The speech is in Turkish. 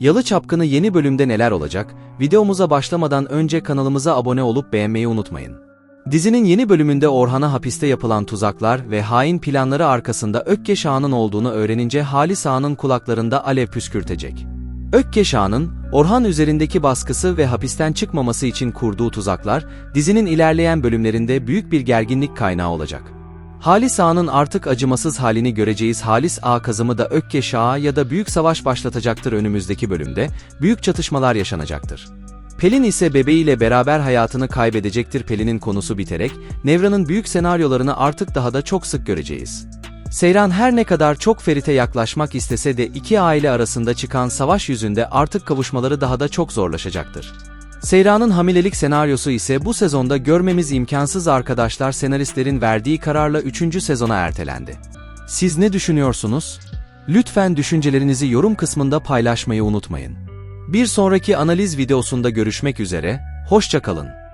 Yalı Çapkını yeni bölümde neler olacak? Videomuza başlamadan önce kanalımıza abone olup beğenmeyi unutmayın. Dizinin yeni bölümünde Orhan'a hapiste yapılan tuzaklar ve hain planları arkasında Ökkeş Ağa'nın olduğunu öğrenince Halis Ağa'nın kulaklarında alev püskürtecek. Ökkeş Ağa'nın, Orhan üzerindeki baskısı ve hapisten çıkmaması için kurduğu tuzaklar, dizinin ilerleyen bölümlerinde büyük bir gerginlik kaynağı olacak. Halis Ağa'nın artık acımasız halini göreceğiz Halis Ağa kazımı da Ökkeş Ağa ya da büyük savaş başlatacaktır önümüzdeki bölümde, büyük çatışmalar yaşanacaktır. Pelin ise bebeğiyle beraber hayatını kaybedecektir Pelin'in konusu biterek, Nevra'nın büyük senaryolarını artık daha da çok sık göreceğiz. Seyran her ne kadar çok Ferit'e yaklaşmak istese de iki aile arasında çıkan savaş yüzünde artık kavuşmaları daha da çok zorlaşacaktır. Seyran'ın hamilelik senaryosu ise bu sezonda görmemiz imkansız arkadaşlar senaristlerin verdiği kararla 3. sezona ertelendi. Siz ne düşünüyorsunuz? Lütfen düşüncelerinizi yorum kısmında paylaşmayı unutmayın. Bir sonraki analiz videosunda görüşmek üzere, hoşça kalın.